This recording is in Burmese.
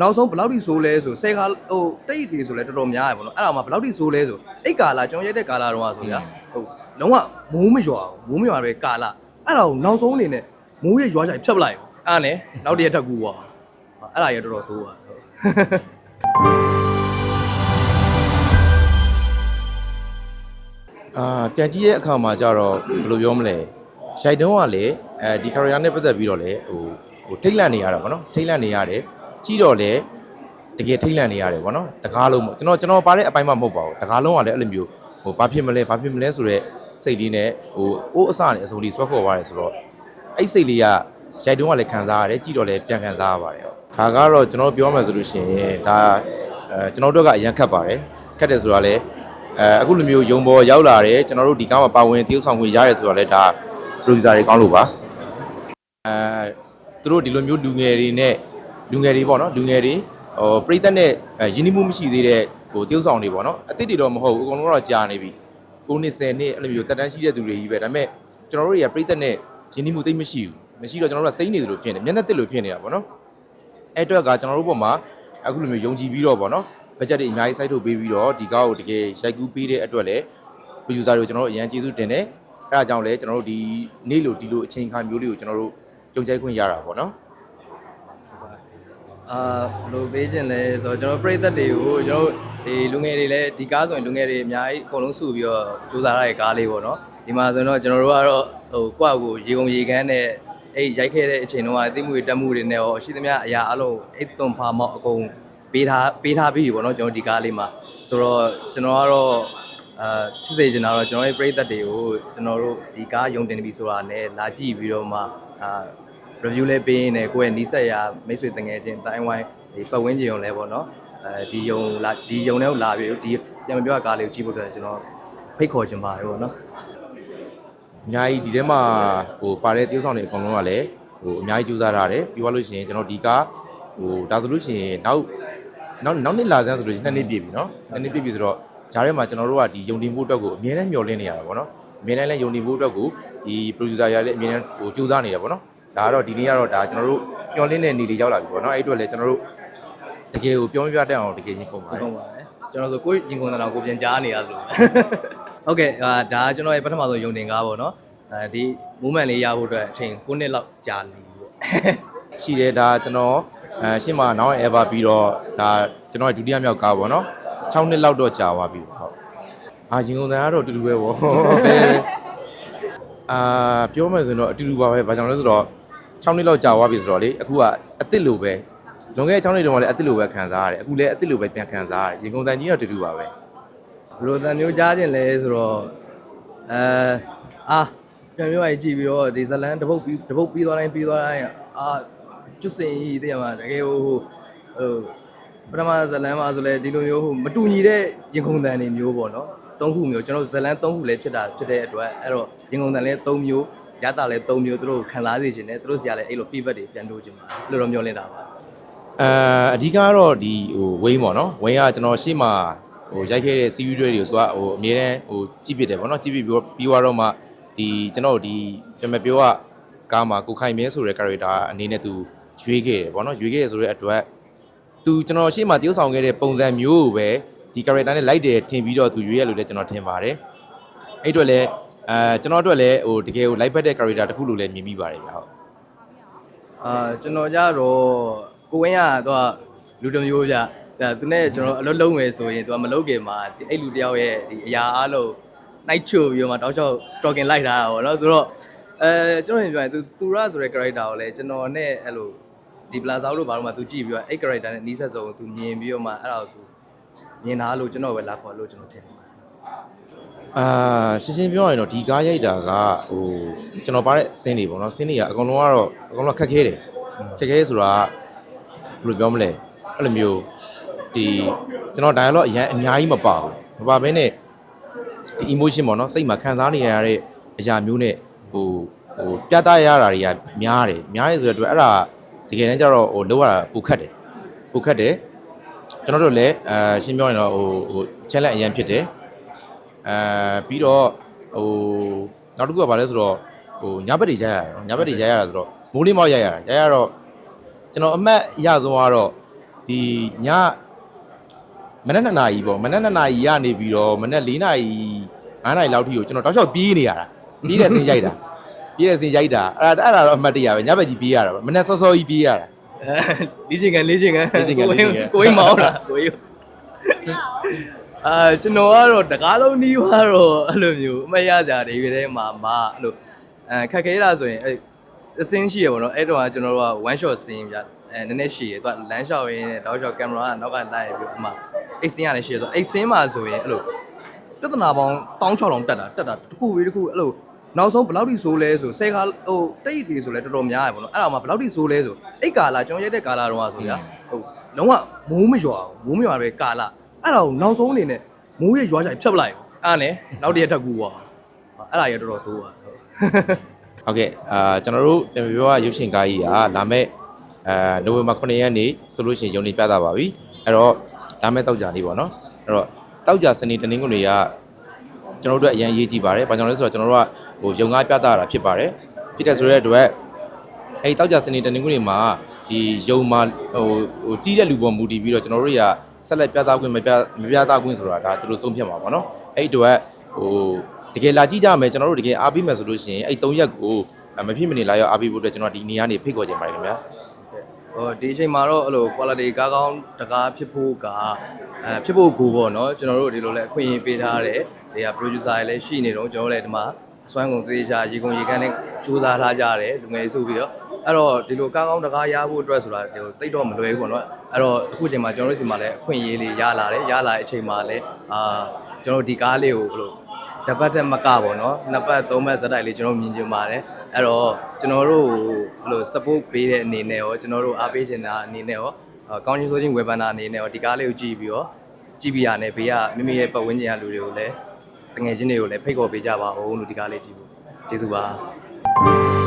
နောက်ဆုံးဘယ်လောက်ထိဆိုးလဲဆိုဆယ်ခါဟိုတိတ်တွေဆိုလဲတော်တော်များရပေါ့နော်အဲ့ဒါမှဘယ်လောက်ထိဆိုးလဲဆိုအဲ့ကာလာကျွန်တော်ရိုက်တဲ့ကာလာတော့ဆိုဗျာဟိုလုံးဝမိုးမရွာဘူးမိုးမရွာပဲကာလာအဲ့ဒါကိုနောက်ဆုံးအနေနဲ့မိုးရဲ့ရွာကြိုင်ဖြတ်ပလိုက်ရောအဲ့ဒါနဲ့နောက်တစ်ရက်ထပ်ကူသွားအဲ့ဒါရတော်တော်ဆိုးပါဟုတ်အာပြန်ကြည့်ရဲ့အခါမှာကျတော့ဘယ်လိုပြောမလဲရိုက်တုံးကလေအဲဒီ career နဲ့ပတ်သက်ပြီးတော့လေဟိုဟိုထိတ်လန့်နေရတာဗောနော်ထိတ်လန့်နေရတယ် ကြီးတော့လေတကယ်ထိတ်လန့်နေရတယ်ဗောနော်တကားလုံးပေါ့ကျွန်တော်ကျွန်တော်ပါတဲ့အပိုင်းမှမဟုတ်ပါဘူးတကားလုံးကလည်းအဲ့လိုမျိုးဟိုဘာဖြစ်မလဲဘာဖြစ်မလဲဆိုတော့စိတ်လေးနဲ့ဟိုအိုးအစနဲ့အစုံလေးဆွဲခေါ်ပါတယ်ဆိုတော့အဲ့စိတ်လေးကရိုက်တုံးကလည်းခံစားရတယ်ကြီးတော့လည်းပြန်ခံစားရပါတယ်ဒါကတော့ကျွန်တော်ပြောမှဆိုလို့ရှိရင်ဒါအဲကျွန်တော်တို့ကအရန်ခတ်ပါတယ်ခတ်တယ်ဆိုတာလည်းအဲအခုလိုမျိုးယုံပေါ်ရောက်လာတယ်ကျွန်တော်တို့ဒီကားမှာပါဝင်တရုပ်ဆောင်ခွင့်ရတယ်ဆိုတော့လည်းဒါ producer တွေကောင်းလို့ပါအဲသူတို့ဒီလိုမျိုးလူငယ်တွေနဲ့ လူငယ်တွေပေါ့နော်လူငယ်တွေဟိုပြိသက်နဲ့အဲရင်းနှီးမှုမရှိသေးတဲ့ဟိုတရုပ်ဆောင်တွေပေါ့နော်အသစ်တွေတော့မဟုတ်ဘူးအကုန်လုံးတော့ကြာနေပြီ9နှစ်10နှစ်အဲ့လိုမျိုးတက်တန်းရှိတဲ့သူတွေကြီးပဲဒါပေမဲ့ကျွန်တော်တို့တွေကပြိသက်နဲ့ရင်းနှီးမှုသိမ့်မရှိဘူးမရှိတော့ကျွန်တော်တို့ကစိမ့်နေသလိုဖြစ်နေမျက်နှာတစ်လိုဖြစ်နေတာပေါ့နော်အဲ့အတွက်ကကျွန်တော်တို့ဘက်မှာအခုလိုမျိုးယုံကြည်ပြီးတော့ဗောနော်ဘတ်ဂျက်တွေအများကြီးစိုက်ထုတ်ပေးပြီးတော့ဒီကားကိုတကယ်ရိုက်ကူးပေးတဲ့အတွက်လည်း producer တွေကိုကျွန်တော်တို့အရန်ကျေးဇူးတင်တယ်အဲ့ဒါကြောင့်လည်းကျွန်တော်တို့ဒီနေ့လိုဒီလိုအချိန်အခါမျိုးလေးကိုကျွန်တော်တို့ကြုံကြိုက်ခွင့်ရတာဗောနော် အာဘယ်လိုပေးခြင်းလဲဆိုတော့ကျွန်တော်ပြိသက်တွေကိုကျွန်တော်ဒီလူငယ်တွေလည်းဒီကားဆိုရင်လူငယ်တွေအများကြီးအကုန်လုံးစုပြီးတော့စူးစမ်းရတဲ့ကားလေးပေါ့နော်ဒီမှာဆိုတော့ကျွန်တော်တို့ကတော့ဟိုကိုယ့်အကိုရေကုန်ရေကန်းနဲ့အဲ့ရိုက်ခဲ့တဲ့အချိန်တုန်းကအသိမှုတွေတက်မှုတွေနဲ့ရောရှိသမျှအရာအလုံးအိတ်သွန်ဖာမောက်အကုန်ပေးထားပေးထားပြီးပြီပေါ့နော်ကျွန်တော်ဒီကားလေးမှာဆိုတော့ကျွန်တော်ကတော့အာဖြစ်စေချင်တာတော့ကျွန်တော်ရဲ့ပြိသက်တွေကိုကျွန်တော်တို့ဒီကားယုံတင်ပြီဆိုတာနဲ့လာကြည့်ပြီးတော့မှအာ review လေးပေးရင်လည်းကိုယ့်ရဲ့နီးစပ်ရာမိတ်ဆွေတငယ်ချင်းတိုင်းဝိုင်းဒီပတ်ဝန်းကျင်ကိုလည်းပေါ့နော်အဲဒီယုံလာဒီယုံထဲကိုလာပြီးဒီပြန်မပြောရကားလေးကိုကြည့်ဖို့အတွက်ကျွန်တော်ဖိတ်ခေါ်ချင်ပါတယ်ပေါ့နော်အများကြီးဒီထဲမှာဟိုပါတဲ့တရုပ်ဆောင်တွေအကုန်လုံးကလည်းဟိုအများကြီးကြိုးစားထားတယ်ပြီးသွားလို့ရှိရင်ကျွန်တော်ဒီကားဟိုဒါဆိုလို့ရှိရင်နောက်နောက်နောက်နှစ်လာစမ်းဆိုလို့ရှိရင်နှစ်နှစ်ပြည့်ပြီနော်နှစ်နှစ်ပြည့်ပြီဆိုတော့ဂျားထဲမှာကျွန်တော်တို့ကဒီယုံတင်ဖို့အတွက်ကိုအမြဲတမ်းမျှော်လင့်နေရတာပေါ့နော်အမြဲတမ်းလည်းယုံတင်ဖို့အတွက်ကိုဒီ producer ရလည်းအမြဲတမ်းဟိုကြိုးစားနေတယ်ပေါ့နော် ဒါကတော့ဒီနေ့ကတော့ဒါကျွန်တော်တို့မျှော်လင့်တဲ့နေလေးရောက်လာပြီပေါ့နော်အဲ့အတွက်လည်းကျွန်တော်တို့တကယ်ကိုပြောမပြတတ်အောင်တကယ်ချင်းပုံပါဒီတယ်ကုန်းပါတယ်ကျွန်တော်ဆိုကိုယ်ရင်ကုန်တဲ့အောင်ကိုပြန်ကြားနေရသလိုဟုတ်ကဲ့အာဒါကကျွန်တော်ရဲ့ပထမဆုံးယုံတင်ကားပေါ့နော်အဲဒီ moment လေးရဖို့အတွက်အချိန်9နှစ်လောက်ကြာနေပြီပေါ့ရှိတယ်ဒါကျွန်တော်အဲရှင်းမှာနောက် ever ပြီးတော့ဒါကျွန်တော်ရဲ့ဒုတိယမြောက်ကားပေါ့နော်6နှစ်လောက်တော့ကြာသွားပြီပေါ့ဟုတ်အာရင်ကုန်တန်ကတော့အတူတူပဲပေါ့ဘယ်အာပြောမှဆိုရင်တော့အတူတူပါပဲဘာကြောင့်လဲဆိုတော့ 6နှစ်လောက်ကြာသွားပြီဆိုတော့လေအခုကအစ်စ်လိုပဲလွန်ခဲ့တဲ့6နှစ်တုန်းကလည်းအစ်စ်လိုပဲခံစားရတယ်အခုလည်းအစ်စ်လိုပဲပြန်ခံစားရတယ်ရင်ကုန်တန်ကြီးတော့အတူတူပါပဲဘယ်လိုတန်မျိုးကြားခြင်းလဲဆိုတော့အဲအာပြန်ပြောရကြည့်ပြီးတော့ဒီဇလန်တပုတ်ပြီးတပုတ်ပြီးသွားတိုင်းပြီးသွားတိုင်းအာကျွတ်စင်ကြီးတည်ရမှာတကယ်ဟိုဟိုပထမဇလန်မှာဆိုလဲဒီလိုမျိုးဟိုမတူညီတဲ့ရင်ခုန်တန်တွေမျိုးပေါ့နော်သုံးခုမျိုးကျွန်တော်ဇလန်သုံးခုလည်းဖြစ်တာဖြစ်တဲ့အတွက်အဲ့တော့ရင်ခုန်တန်လည်းသုံးမျိုး ရတာလည်းသုံးမျိုးသူတို့ခံစားစေချင်တယ်သူတို့ဆရာလည်းအဲ့လို feedback တွေပြန်လို့ချင်ပါအဲ့လိုတော့မျှော်လင့်တာပါအဲအဓိကကတော့ဒီဟိုဝိန်းပေါ့နော်ဝိန်းကကျွန်တော်ရှေ့မှာဟိုရိုက်ခဲ့တဲ့ series တွေကိုသူကဟိုအမြဲတမ်းဟိုကြည့်ပြတယ်ပေါ့နော်ကြည့်ပြပြီးတော့ပြီးသွားတော့မှဒီကျွန်တော်ဒီပြန်မပြောကကားမှာကိုခိုင်မင်းဆိုတဲ့ character အနေနဲ့သူရွေးခဲ့တယ်ပေါ့နော်ရွေးခဲ့ရဆိုတဲ့အတွက်သူကျွန်တော်ရှေ့မှာတရုပ်ဆောင်ခဲ့တဲ့ပုံစံမျိုးကိုပဲဒီ character နဲ့လိုက်တယ်ထင်ပြီးတော့သူရွေးရလို့လည်းကျွန်တော်ထင်ပါတယ်အဲ့အတွက်လည်း အဲကျွန်တော်အတွက်လည်းဟိုတကယ်ဟိုလိုက်ဖက်တဲ့ character တစ်ခုလို့လည်းမြင်မိပါတယ်ဗျဟုတ်အာကျွန်တော်ကြတော့ကိုဝင်းကတော့လူတစ်မျိုးပြဒါသူနဲ့ကျွန်တော်အလုပ်လုပ်မယ်ဆိုရင်သူကမလုပ်ခင်မှာဒီအဲ့လူတယောက်ရဲ့ဒီအရာအားလုံး night show ပြီးတော့မှတောက်လျှောက် stalking လိုက်ထားတာပေါ့နော်ဆိုတော့အဲကျွန်တော်ရင်ပြောရင်သူသူရဆိုတဲ့ character ကိုလည်းကျွန်တော်နဲ့အဲ့လိုဒီ plaza လို့ဘာလို့မှသူကြည့်ပြီးတော့အဲ့ character နဲ့နီးစပ်ဆုံးသူမြင်ပြီးတော့မှအဲ့ဒါကိုသူမြင်တာလို့ကျွန်တော်ပဲလာခေါ်လို့ကျွန်တော်ထင်ပါတယ် အာရှင်းရှင်းပြောရရင်တော့ဒီကားရိုက်တာကဟိုကျွန်တော်ပါတဲ့ဆင်းတွေပေါ့နော်ဆင်းတွေကအကုန်လုံးကတော့အကုန်လုံးခက်ခဲတယ်ခက်ခဲဆိုတာကဘယ်လိုပြောမလဲအဲ့လိုမျိုးဒီကျွန်တော် dialogue အရင်အများကြီးမပါဘူးမပါဘဲနဲ့ဒီ emotion ပေါ့နော်စိတ်မှာခံစားနေရတဲ့အရာမျိုးနဲ့ဟိုဟိုပြသရတာတွေကများတယ်များတယ်ဆိုတဲ့အတွက်အဲ့ဒါတကယ်တမ်းကျတော့ဟိုလောက်ရတာပိုခက်တယ်ပိုခက်တယ်ကျွန်တော်တို့လည်းအာရှင်းပြောရင်တော့ဟိုဟို challenge အရင်ဖြစ်တယ် အဲပြီးတော့ဟိုနောက်တစ်ခုကဘာလဲဆိုတော့ဟိုညဘက်တွေရိုက်ရတာနော်ညဘက်တွေရိုက်ရတာဆိုတော့မိုးလေးမောက်ရိုက်ရတာရိုက်ရတော့ကျွန်တော်အမှတ်အရဆုံးကတော့ဒီညမနက်2နာရီပေါ့မနက်2နာရီရနေပြီးတော့မနက်4နာရီ5နာရီလောက်ထိကိုကျွန်တော်တောက်လျှောက်ပြေးနေရတာပြေးတဲ့စင်ရိုက်တာပြေးတဲ့စင်ရိုက်တာအဲ့ဒါအဲ့ဒါတော့အမှတ်တရပဲညဘက်ကြီးပြေးရတာပေါ့မနက်စောစောကြီးပြေးရတာအဲလေးချင်ကန်လေးချင်ကန်လေးချင်ကန်လေးချင်ကန်ကိုရင်မောင်းတာကိုရင် အာကျွန်တော်ကတော့တကားလုံးနီးွားတော့အဲ့လိုမျိုးအမတ်ရကြတယ်ဒီထဲမှာမအဲ့လိုအဲခက်ခဲတာဆိုရင်အဲအစင်းရှိရပေါ့နော်အဲ့တော့ကကျွန်တော်တို့က one shot စင်းပြအဲနည်းနည်းရှိရသူကလမ်းလျှောက်ရင်းနဲ့တောက်လျှောက်ကင်မရာကနောက်ကလိုက်ပြီးအမအိတ်စင်းရတယ်ရှိရဆိုအိတ်စင်းမှာဆိုရင်အဲ့လိုပြဿနာပေါင်း16000တက်တာတက်တာတစ်ခုပြီးတစ်ခုအဲ့လိုနောက်ဆုံးဘယ်လောက်ထိဆိုးလဲဆိုဆယ်ခါဟိုတိတ်တွေဆိုလဲတော်တော်များရပေါ့နော်အဲ့ဒါမှဘယ်လောက်ထိဆိုးလဲဆိုအဲ့ကာလာကျွန်တော်ရိုက်တဲ့ကာလာတော့ဆိုဗျာဟိုလုံးဝမိုးမရွာဘူးမိုးမရွာပဲကာလာ အဲ့ဒါကိုနောက်ဆုံးအနေနဲ့မိုးရဲ့ရွာချိုင်ဖြတ်ပလိုက်အဲ့ဒါနဲ့နောက်တရက်ထပ်ကူပါအဲ့ဒါရတော်တော်ဆိုးပါဟုတ်ကဲ့အာကျွန်တော်တို့ပြန်ပြောရရုပ်ရှင်ကားကြီးကလာမဲ့အဲနိုဝင်ဘာ9ရက်နေ့ဆိုလို့ရှိရင်ယုံနေပြသပါပြီအဲ့တော့လာမဲ့တောက်ကြနေ့ပေါ့နော်အဲ့တော့တောက်ကြစနေတနင်္ဂနွေကကျွန်တော်တို့အရန်ရေးကြည့်ပါတယ်ဘာကြောင့်လဲဆိုတော့ကျွန်တော်တို့ကဟိုယုံကားပြသတာဖြစ်ပါတယ်ဖြစ်တဲ့ဆိုတဲ့အတွက်အဲ့တောက်ကြစနေတနင်္ဂနွေမှာဒီယုံမှာဟိုဟိုကြီးတဲ့လူပေါ်မူတည်ပြီးတော့ကျွန်တော်တို့တွေက ဆက်လက်ပြသခွင့်မပြမပြသခွင့်ဆိုတာဒါသူတို့ဆုံးဖြတ်မှာပေါ့နော်အဲ့ဒီအတွက်ဟိုတကယ်လာကြည့်ကြမယ်ကျွန်တော်တို့တကယ်အားပေးမယ်ဆိုလို့ရှိရင်အဲ့၃ရက်ကိုမဖြစ်မနေလာရောက်အားပေးဖို့အတွက်ကျွန်တော်ဒီနေရာနေဖိတ်ခေါ်ချင်ပါတယ်ခင်ဗျာဟိုဒီအချိန်မှာတော့အဲ့လို quality ကားကောင်းတကားဖြစ်ဖို့ကအဲဖြစ်ဖို့ကိုပေါ့နော်ကျွန်တော်တို့ဒီလိုလဲအခွင့်အရေးပေးထားတယ်ဒီက producer တွေလည်းရှိနေတော့ကျွန်တော်လည်းဒီမှာအစွမ်းကုန်သေးချာရေကုန်ရေကန်းနဲ့စူးစမ်းထားကြတယ်လူငယ်တွေဆိုပြီးတော့ အဲ့တော့ဒီလိုကားကောင်းတကားရဖို့အတွက်ဆိုတာဒီလိုတိတ်တော့မလွယ်ဘူးပေါ့နော်အဲ့တော့အခုချိန်မှာကျွန်တော်တို့စီမှာလည်းအခွင့်အရေးလေးရလာတယ်ရလာတဲ့အချိန်မှာလည်းအာကျွန်တော်တို့ဒီကားလေးကိုဘယ်လိုတပတ်တက်မကပေါ့နော်နှစ်ပတ်သုံးပတ်ဇက်တိုက်လေးကျွန်တော်မြင်ကြပါတယ်အဲ့တော့ကျွန်တော်တို့ဘယ်လို support ပေးတဲ့အနေနဲ့ရောကျွန်တော်တို့အားပေးချင်တာအနေနဲ့ရောအာကောင်းချင်းဆိုချင်းဝေဖန်တာအနေနဲ့ရောဒီကားလေးကိုကြည့်ပြီးတော့ကြည့်ပြရနဲ့ဘေးကမိမိရဲ့ပတ်ဝန်းကျင်ကလူတွေကိုလည်းတငယ်ချင်းတွေကိုလည်းဖိတ်ခေါ်ပေးကြပါဦးလို့ဒီကားလေးကြည့်ဖို့ကျေးဇူးပါ